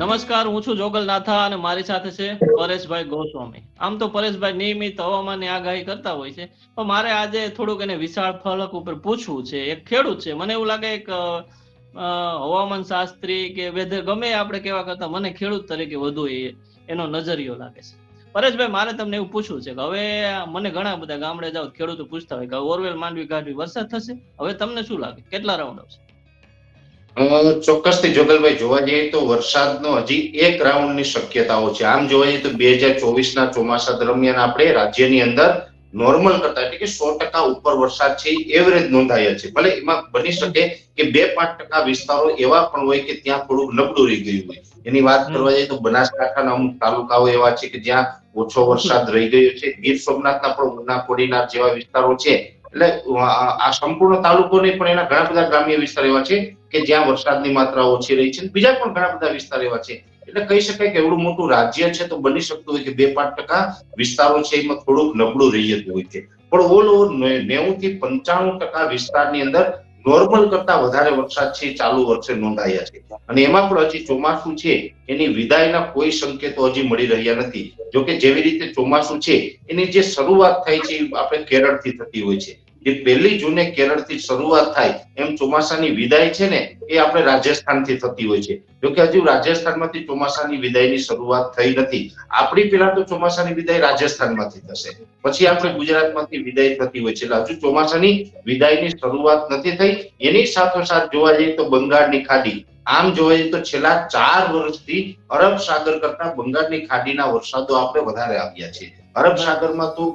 નમસ્કાર, હું છું જોગલ અને મારી સાથે છે પરેશભાઈ ગોસ્વામી. આમ તો પરેશભાઈ નિયમિત હવામાનની આગાહી કરતા હોય છે, પણ મારે આજે થોડુંક એને વિશાળ ફલક ઉપર પૂછવું છે, એક ખેડૂત છે. મને એવું લાગે એક હવામાન શાસ્ત્રી કે વેધર ગમે આપણે કેવા કરતા, મને ખેડૂત તરીકે વધુ એનો નજરિયો લાગે છે. પરેશભાઈ, મારે તમને એવું પૂછવું છે કે હવે મને ઘણા બધા ગામડે જાઓ, ખેડૂતો પૂછતા હોય કે ઓરવેલ માંડવી ગાંઠવી વરસાદ થશે? હવે તમને શું લાગે? કેટલા રાઉન્ડ આવશે? ચોક્કસથી જોગલભાઈ, જોવા જઈએ તો વરસાદનો હજી એક રાઉન્ડની શક્યતાઓ છે. આમ જોવા જઈએ તો બે હજાર ચોવીસ ના ચોમાસા દરમિયાન આપણે રાજ્યની અંદર નોર્મલ કરતા એટલે કે સો ટકા ઉપર વરસાદ છે એવરેજ નોંધાયેલ છે. ભલે એમાં બની શકે કે બે પાંચ ટકા વિસ્તારો એવા પણ હોય કે ત્યાં થોડુંક નબળું રહી ગયું હોય. એની વાત કરવા જઈએ તો બનાસકાંઠાના અમુક તાલુકાઓ એવા છે કે જ્યાં ઓછો વરસાદ રહી ગયો છે. ગીર સોમનાથના પણ ઉના કોડીનાર જેવા વિસ્તારો છે. એટલે આ સંપૂર્ણ તાલુકો નહીં પણ એના ઘણા બધા ગ્રામ્ય વિસ્તાર એવા છે કે જ્યાં વરસાદની માત્રા ઓછી રહી છે બીજા પણ ઘણા બધા વિસ્તાર એવા છે. એટલે કહી શકાય કે એવડું મોટું રાજ્ય છે તો બની શકતું હોય કે બે પાંચ ટકા વિસ્તારો છે એમાં થોડુંક નબળું રહી જતું હોય છે. પણ ઓલ ઓવર નેવું થી પંચાણું ટકા વિસ્તારની અંદર નોર્મલ કરતા વધારે વરસાદ છે ચાલુ વર્ષે નોંધાયા છે. અને એમાં પણ હજી ચોમાસું છે, એની વિદાયના કોઈ સંકેતો હજી મળી રહ્યા નથી. જોકે જેવી રીતે ચોમાસું છે, એની જે શરૂઆત થાય છે આપણે કેરળથી થતી હોય છે. જે પહેલી જૂને કેરળથી શરૂઆત થાય એમ ચોમાસાની વિદાય છે ને, એ આપણે રાજસ્થાનથી થતી હોય છે. જોકે હજુ રાજસ્થાનમાંથી ચોમાસાની વિદાયની શરૂઆત થઈ નથી. આપણી પહેલા તો ચોમાસાની વિદાય રાજસ્થાનમાંથી થશે. પછી આપણે ગુજરાતમાંથી વિદાય થતી હોય છે. એટલે હજુ ચોમાસાની વિદાયની શરૂઆત નથી થઈ. એની સાથોસાથ જોવા જઈએ તો બંગાળની ખાડી. આમ જોવા જઈએ તો છેલ્લા ચાર વર્ષથી અરબ સાગર કરતા બંગાળની ખાડીના વરસાદો આપણે વધારે આવ્યા છે. અરબ સાગરમાં તો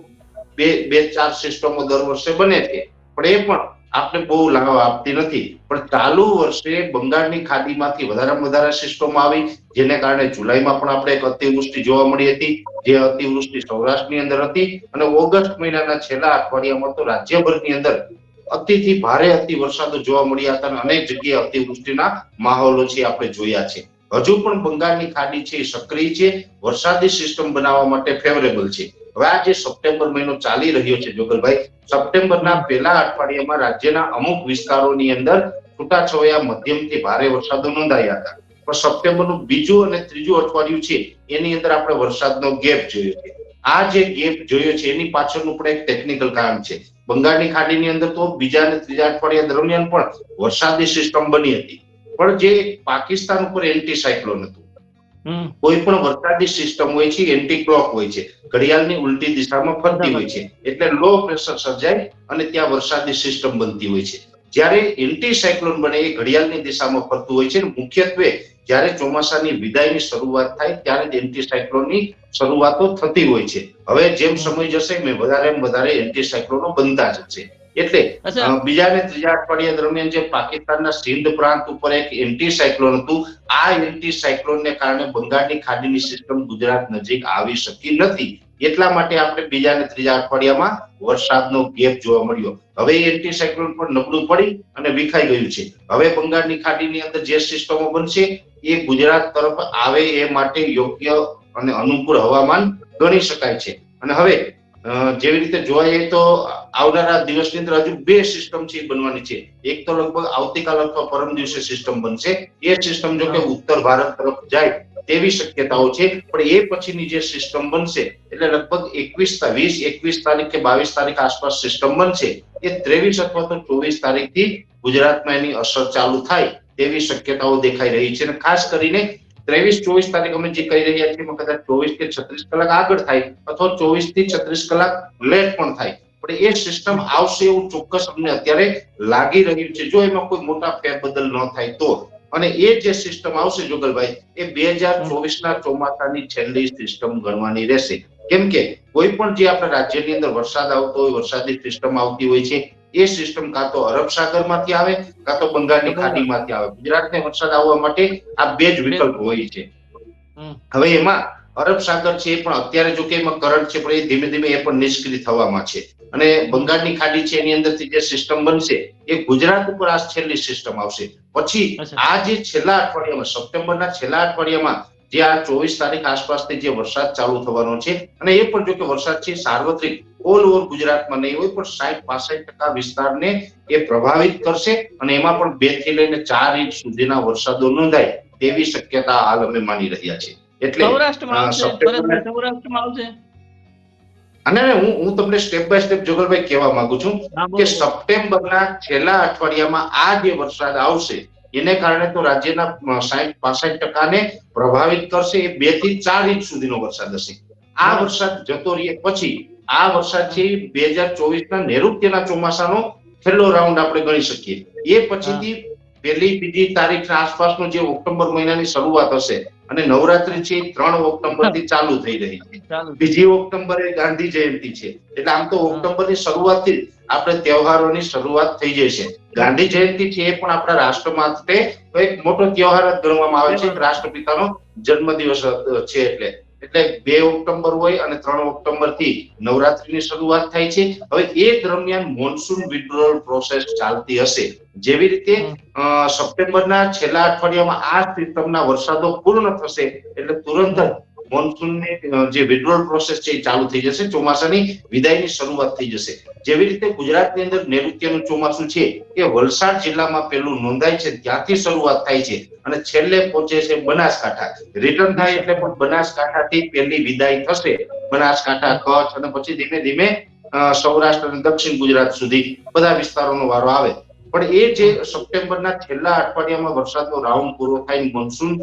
બે બે, ચાર સિસ્ટમો દર વર્ષે બને છે. પણ એ પણ આપણે બહુ લાભ આપતી નથી. પણ ચાલુ વર્ષે બંગાળની ખાડીમાંથી વધારેમાં વધારે સિસ્ટમો આવી, જેને કારણે જુલાઈમાં પણ આપણે એક અતિવૃષ્ટિ જોવા મળી હતી, જે અતિવૃષ્ટિ સૌરાષ્ટ્રની અંદર હતી અને ઓગસ્ટ મહિનાના છેલ્લા અઠવાડિયામાં તો રાજ્યભરની અંદર અતિથી ભારે અતિ વરસાદો જોવા મળ્યા હતા અને અનેક જગ્યાએ અતિવૃષ્ટિના માહોલો છે આપણે જોયા છે. હજુ પણ બંગાળની ખાડી છે એ સક્રિય છે. વરસાદી સિસ્ટમ બનાવવા માટે ફેવરેબલ છે. જે સપ્ટેમ્બર મહિનો ચાલી રહ્યો છે જોગલભાઈ, સપ્ટેમ્બરના પહેલા અઠવાડિયામાં રાજ્યના અમુક વિસ્તારોની અંદર છૂટાછવાયા મધ્યમથી ભારે વરસાદો નોંધાયા હતા. પણ સપ્ટેમ્બરનું બીજું અને ત્રીજું અઠવાડિયું છે, એની અંદર આપણે વરસાદનો ગેપ જોયો છે. આ જે ગેપ જોયો છે, એની પાછળનું પણ એક ટેકનિકલ કારણ છે. બંગાળની ખાડીની અંદર તો બીજા અને ત્રીજા અઠવાડિયા દરમિયાન પણ વરસાદી સિસ્ટમ બની હતી. પણ જે પાકિસ્તાન ઉપર એન્ટી સાયક્લોન હતું કોઈ પણ વરસાદી સિસ્ટમ હોય છે એન્ટી ક્લોક હોય છે. ઘડિયાળની ઉલટી દિશામાં ફરતી હોય છે. એટલે લો પ્રેશર સર્જાય અને ત્યાં વરસાદી સિસ્ટમ બનતી હોય છે. જ્યારે એન્ટી સાયક્લોન બને એ ઘડિયાળની દિશામાં ફરતું હોય છે મુખ્યત્વે જ્યારે ચોમાસાની વિદાયની શરૂઆત થાય ત્યારે જ એન્ટી સાયક્લોનની શરૂઆતો થતી હોય છે. હવે જેમ સમય જશે મેં વધારે ને વધારે એન્ટી સાયક્લોનો બનતા જશે. એટલે બીજા ને ત્રીજા અઠવાડિયા દરમિયાન જે પાકિસ્તાનના સિંધ પ્રાંત ઉપર એક એન્ટી સાયક્લોન હતું આ એન્ટી સાયક્લોનને કારણે બંગાળની ખાડીની સિસ્ટમ ગુજરાત નજીક આવી શકી નથી. એટલા માટે આપણે બીજા ને ત્રીજા અઠવાડિયામાં વરસાદનો ગેપ જોવા મળ્યો. હવે એન્ટી સાયક્લોન પણ નબળું પડી અને વિખાઈ ગયું છે. હવે બંગાળની ખાડીની અંદર જે સિસ્ટમો બનશે એ ગુજરાત તરફ આવે એ માટે યોગ્ય અને અનુકૂળ હવામાન ગણી શકાય છે. અને હવે જેવી રીતે જોવા જઈએ તો આવનારા દિવસની અંદર હજુ બે સિસ્ટમ છે એ બનવાની છે. એક તો લગભગ આવતીકાલ અથવા પરમ દિવસે સિસ્ટમ બનશે. એ સિસ્ટમ જો કે ઉત્તર ભારત તરફ જાય તેવી શક્યતાઓ છે. પણ એ પછીની જે સિસ્ટમ બનશે એટલે લગભગ એકવીસ વીસ એકવીસ તારીખ કે બાવીસ તારીખ આસપાસ સિસ્ટમ બનશે. એ ત્રેવીસ અથવા તો ચોવીસ તારીખથી ગુજરાતમાં એની અસર ચાલુ થાય તેવી શક્યતાઓ દેખાઈ રહી છે. અને ખાસ કરીને ત્રેવીસ ચોવીસ તારીખ અમે જે કહી રહ્યા છીએ કદાચ ચોવીસ કે છત્રીસ કલાક આગળ થાય અથવા ચોવીસથી છત્રીસ કલાક લેટ પણ થાય. પણ એ સિસ્ટમ આવશે એવું ચોક્કસ અમને અત્યારે લાગી રહ્યું છે. જો એમાં કોઈ મોટા ફેરબદલ ન થાય તો. અને એ જે સિસ્ટમ આવશે જુગલભાઈ એ બે હજાર ચોવીસ ના ચોમાસાની છેલ્લી સિસ્ટમ ગણવાની રહેશે. કેમ કે કોઈ પણ જે આપણા રાજ્યની અંદર વરસાદ આવતો હોય વરસાદની સિસ્ટમ આવતી હોય છે એ સિસ્ટમ કાં તો અરબ સાગરમાંથી આવે કાં તો બંગાળની ખાડીમાંથી આવે. ગુજરાતને વરસાદ આવવા માટે આ બે જ વિકલ્પ હોય છે. હવે એમાં અરબ સાગર છે એ પણ અત્યારે જો કે એમાં કરંટ છે પણ એ ધીમે ધીમે એ પણ નિષ્ક્રિય થવામાં છે. અને બંગાળની ખાડી છે એની અંદરથી જે સિસ્ટમ બનશે એ ગુજરાત ઉપર આ છેલ્લી સિસ્ટમ આવશે. પછી આ જે છેલ્લા અઠવાડિયામાં સપ્ટેમ્બરના છેલ્લા અઠવાડિયામાં જે આ ચોવીસ તારીખ આસપાસથી જે વરસાદ ચાલુ થવાનો છે અને એ પણ જો કે વરસાદ છે સાર્વત્રિક ઓલ ઓવર ગુજરાતમાં નહીં હોય પણ સાઠ પાસઠ ટકા વિસ્તારને એ પ્રભાવિત કરશે અને એમાં પણ બેથી લઈને ચાર ઇંચ સુધીના વરસાદો નોંધાય તેવી શક્યતા હાલ અમે માની રહ્યા છીએ. એટલે સૌરાષ્ટ્રમાં અ, આવશે સપ્ટેમ્બર- સૌરાષ્ટ્રમાં આવશે. અને હું હું તમને સ્ટેપ બાય સ્ટેપ જોગલભાઈ કહેવા માંગુ છું કે સપ્ટેમ્બરના છેલ્લા અઠવાડિયામાં આ જે વરસાદ આવશે એને કારણે તો રાજ્યના સાહીઠ પાસઠ ટકાને પ્રભાવિત કરશે એ બેથી ચાર ઇંચ સુધીનો વરસાદ હશે. આ વરસાદ જતો રહે પછી આ વરસાદ છે બે હજાર ચોવીસ ના નૈઋત્યના ચોમાસાનો છેલ્લો રાઉન્ડ આપણે ગણી શકીએ. એ પછીથી પહેલી બીજી તારીખ આસપાસનો જે ઓક્ટોબર મહિનાની શરૂઆત હશે અને નવરાત્રી છે ત્રણ ઓક્ટોબરથી ચાલુ થઈ રહી છે. બીજી ઓક્ટોબરે ગાંધી જયંતિ છે. એટલે આમ તો ઓક્ટોબરની શરૂઆતથી આપણે તહેવારોની શરૂઆત થઈ જશે ગાંધી જયંતિ છે એ પણ આપણા રાષ્ટ્ર માટે એક મોટો તહેવાર જ ગણવામાં આવે છે. રાષ્ટ્રપિતાનો જન્મદિવસ છે એટલે. એટલે બે ઓક્ટોબર હોય અને ત્રણ ઓક્ટોબરથી નવરાત્રીની શરૂઆત થાય છે. હવે એ દરમિયાન મોન્સૂન વિડ્રોલ પ્રોસેસ ચાલતી હશે. જેવી રીતે અ, સપ્ટેમ્બરના છેલ્લા અઠવાડિયામાં આ સિસ્ટમના વરસાદો પૂર્ણ થશે એટલે તુરંત જ મોન્સૂનની જે વિડ્રોલ પ્રોસેસ છે એ ચાલુ થઈ જશે, ચોમાસાની વિદાયની શરૂઆત થઈ જશે. જેવી રીતે ગુજરાતની અંદર નૈઋત્યનું ચોમાસું છે એ વલસાડ જિલ્લામાં પેલું નોંધાય છે, ત્યાંથી શરૂઆત થાય છે અને છેલ્લે પહોંચે છે બનાસકાંઠા. રિટર્ન થાય એટલે પણ બનાસકાંઠાથી પહેલી વિદાય થશે. બનાસકાંઠા, કચ્છ અને પછી ધીમે ધીમે સૌરાષ્ટ્ર અને દક્ષિણ ગુજરાત સુધી બધા વિસ્તારોનો વારો આવે. પણ એ જે સપ્ટેમ્બરના છેલ્લા અઠવાડિયામાં વરસાદનો રાઉન્ડ પૂરો થાય મોન્સૂન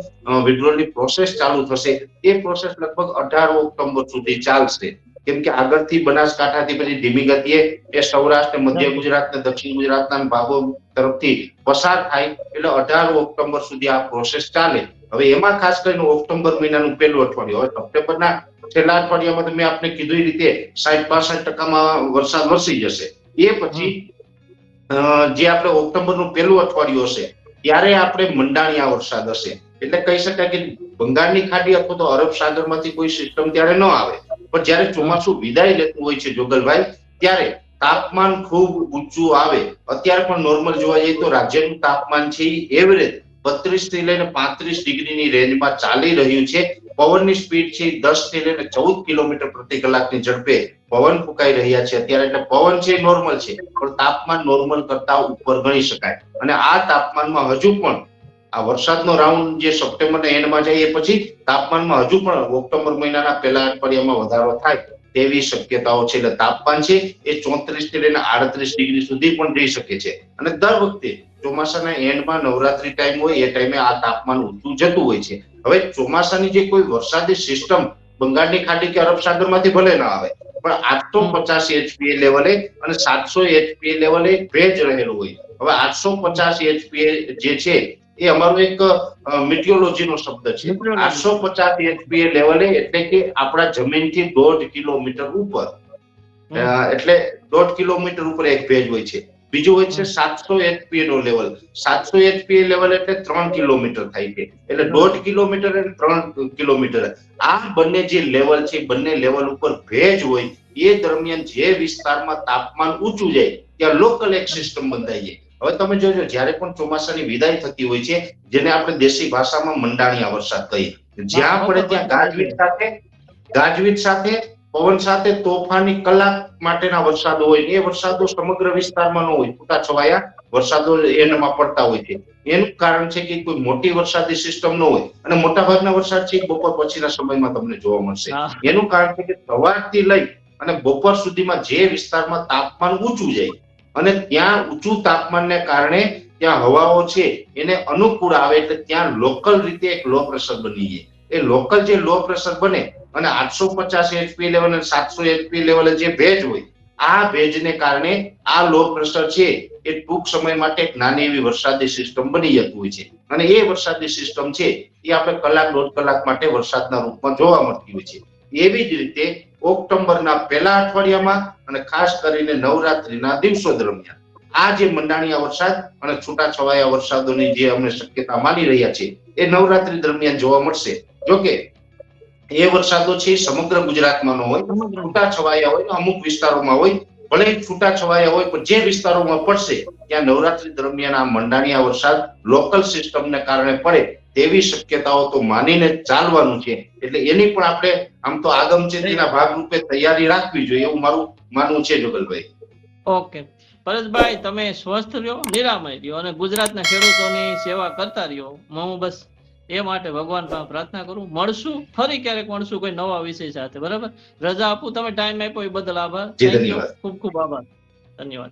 વિડ્રોલની પ્રોસેસ ચાલુ થશે, એ પ્રોસેસ લગભગ અઢાર ઓક્ટોબર સુધી ચાલશે. કેમ કે આગળથી બનાસકાંઠાથી પછી ધીમી ગતિએ એ સૌરાષ્ટ્ર મધ્ય ગુજરાત ને દક્ષિણ ગુજરાતના ભાગો તરફથી પસાર થાય, એટલે અઢાર ઓક્ટોબર સુધી આ પ્રોસેસ ચાલે. હવે એમાં ખાસ કરીને ઓક્ટોબર મહિનાનું પહેલું અઠવાડિયું. હવે સપ્ટેમ્બરના છેલ્લા અઠવાડિયામાં મેં આપને કીધું એ રીતે સાઠ પાસઠ ટકામાં વરસાદ વરસી જશે. એ પછી જે આપણે ઓક્ટોબરનું પહેલું અઠવાડિયું હશે, ત્યારે આપણે મંડાણિયા વરસાદ હશે. એટલે કહી શકાય કે બંગાળની ખાડી અથવા તો અરબ સાગરમાંથી કોઈ સિસ્ટમ ત્યારે ન આવે. પણ જ્યારે ચોમાસું વિદાય લેતું હોય છે જોગલભાઈ, ત્યારે તાપમાન ખૂબ ઊંચું આવે. અત્યારે પણ નોર્મલ જોવા જઈએ તો રાજ્યનું તાપમાન છે એ એવરેજ બત્રીસથી લઈને પાંત્રીસ ડિગ્રીની રેન્જમાં ચાલી રહ્યું છે. પવનની સ્પીડ છે દસથી લઈને ચૌદ કિલોમીટર પ્રતિ કલાકની ઝડપે પવન ફૂંકાઈ રહ્યા છે અત્યારે. એટલે પવન છે નોર્મલ છે, પણ તાપમાન નોર્મલ કરતા ઉપર ગણી શકાય. અને આ તાપમાનમાં હજુ પણ આ વરસાદનો રાઉન્ડ જે સપ્ટેમ્બર એન્ડમાં જાય એ પછી તાપમાનમાં હજુ પણ ઓક્ટોબર મહિનાના પહેલા અઠવાડિયામાં વધારો થાય. તેવી શક્યતાઓ છે એટલે તાપમાન છે એ ચોત્રીસથી લઈને આડત્રીસ ડિગ્રી સુધી પણ જઈ શકે છે. અને દર વખતે ચોમાસાના એન્ડમાં નવરાત્રી ટાઈમ હોય એ ટાઈમે આ તાપમાન ઊંચું જતું હોય છે. હવે ચોમાસાની જે કોઈ વરસાદી સિસ્ટમ બંગાળની ખાડી કે અરબ સાગરમાંથી ભલે ના આવે પણ આઠસો પચાસ એચપીએ લેવલે અને સાતસો એચપીએ લેવલે ભેજ રહેલું હોય. હવે આઠસો પચાસ એચપીએ જે છે એ અમારો એક મિટિયોલોજીનો શબ્દ છે. આઠસો પચાસ એચપીએ લેવલે એટલે કે આપણા જમીનથી દોઢ કિલોમીટર ઉપર. એટલે દોઢ કિલોમીટર ઉપર એક ભેજ હોય છે. બીજું હોય છે સાતસો એચપીએ નો લેવલ સાતસો એચપીએ લેવલ એટલે ત્રણ કિલોમીટર થાય છે. એટલે દોઢ કિલોમીટર અને ત્રણ કિલોમીટર. આ બંને જે લેવલ છે બંને લેવલ ઉપર ભેજ હોય એ દરમિયાન જે વિસ્તારમાં તાપમાન ઊંચું જાય ત્યાં લોકલ એક સિસ્ટમ બંધાઈ જાય હવે તમે જોજો જ્યારે પણ ચોમાસાની વિદાય થતી હોય છે જેને આપણે દેશી ભાષામાં મંડાણિયા વરસાદ કહીએ. જ્યાં પડે ત્યાં ગાજવીજ સાથે ગાજવીજ સાથે પવન સાથે તોફાની કલાક માટેના વરસાદો હોય એ વરસાદો સમગ્ર વિસ્તારમાં ન હોય છૂટા છવાયા વરસાદો એનામાં પડતા હોય છે. એનું કારણ છે કે કોઈ મોટી વરસાદી સિસ્ટમ ન હોય. અને મોટાભાગના વરસાદ છે બપોર પછીના સમયમાં તમને જોવા મળશે. એનું કારણ છે કે સવારથી લઈ અને બપોર સુધીમાં જે વિસ્તારમાં તાપમાન ઊંચું જાય અને ત્યાં ઊંચું તાપમાનને કારણે ત્યાં હવાઓ છે, એને અનુકૂળ આવે એટલે ત્યાં લોકલ રીતે એક લો પ્રેશર બની જાય એ લોકલ જે લો પ્રેશર બને અને આઠસો પચાસ એચપી લેવલ અને સાતસો એચપી લેવલે જે ભેજ હોય, આ ભેજને કારણે આ લો પ્રેશર છે, એ ટૂંક સમય માટે એક નાની એવી વરસાદી સિસ્ટમ બની જતું હોય છે. અને એ વરસાદી સિસ્ટમ છે, એ આપણે કલાક દોઢ કલાક માટે વરસાદના રૂપમાં જોવા મળતી હોય છે. એવી જ રીતે ઓક્ટોબરના પહેલા અઠવાડિયામાં અને ખાસ કરીને નવરાત્રીના દિવસો દરમિયાન. આ જે મંડાણિયા વરસાદ અને છૂટાછવાયા વરસાદોની જે અમે શક્યતા માની રહ્યા છીએ એ નવરાત્રી દરમિયાન જોવા મળશે. જોકે, એ વરસાદો છે સમગ્ર ગુજરાતમાં નો હોય, છૂટાછવાયા છૂટા છવાયા હોય, અમુક વિસ્તારોમાં હોય, ભલે છૂટા છવાયા હોય, પણ જે વિસ્તારોમાં પડશે ત્યાં નવરાત્રી દરમિયાન આ મંડાણીયા વરસાદ લોકલ સિસ્ટમને કારણે પડે તેવી શક્યતાઓ તો માનીને ચાલવાનું છે. એટલે એની પણ આપણે આમ તો આગમચેતીના ભાગરૂપે તૈયારી રાખવી જોઈએ એવું મારું માનવું છે જુગલભાઈ. ઓકે. પરેશભાઈ તમે સ્વસ્થ રહ્યો નિરામય રહ્યો અને ગુજરાતના ખેડૂતોની સેવા કરતા રહ્યો. હું બસ એ માટે ભગવાન પ્રાર્થના કરું. મળશું ફરી ક્યારેક મળશું કોઈ નવા વિષય સાથે. બરાબર? રજા આપું તમે ટાઈમ આપ્યો એ બદલ આભાર. ખૂબ ખૂબ આભાર. ધન્યવાદ.